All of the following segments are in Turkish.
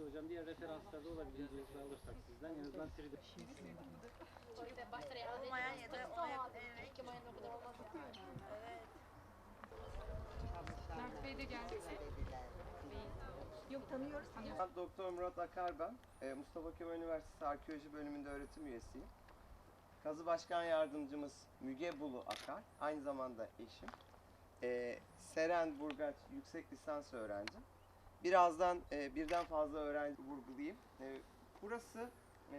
de hocam diğer referanslarda olabileceğinizleri alırsak sizden en azından 3D İşte başta Olmayan ya da ona yakın. Evet. Ekim ayında o kadar olmaz. Evet. Mert Bey de geldi. Yok tanıyoruz. Ben Doktor Murat Akar ben. Ee, Mustafa Kemal Üniversitesi Arkeoloji Bölümünde öğretim üyesiyim. Kazı Başkan Yardımcımız Müge Bulu Akar. Aynı zamanda eşim. Ee, Seren Burgaç yüksek lisans öğrencim. Birazdan e, birden fazla öğrenci vurgulayayım. Ee, burası e,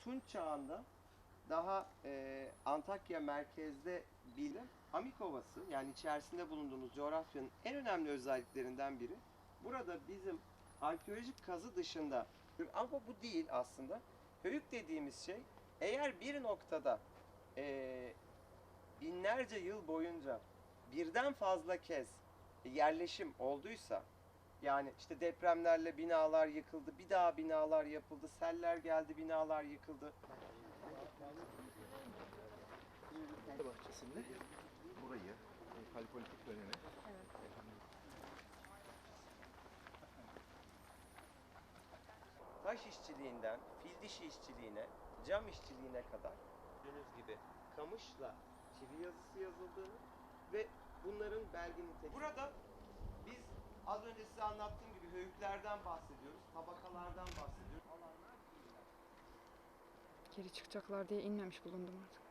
Tunç çağında daha e, Antakya merkezde bilinen Amik Ovası yani içerisinde bulunduğumuz coğrafyanın en önemli özelliklerinden biri. Burada bizim arkeolojik kazı dışında ama bu değil aslında. Höyük dediğimiz şey eğer bir noktada eee, binlerce yıl boyunca birden fazla kez yerleşim olduysa yani işte depremlerle binalar yıkıldı, bir daha binalar yapıldı, seller geldi, binalar yıkıldı. bahçesinde burayı e, paleolitik dönemi taş işçiliğinden fil dişi işçiliğine, cam işçiliğine kadar gördüğünüz gibi kamışla çivi yazısı yazıldığını ve bunların belge niteliği. Burada biz az önce size anlattığım gibi höyüklerden bahsediyoruz, tabakalardan bahsediyoruz. Alanlar değiller. Geri çıkacaklar diye inmemiş bulundum artık.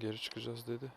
Geri çıkacağız dedi.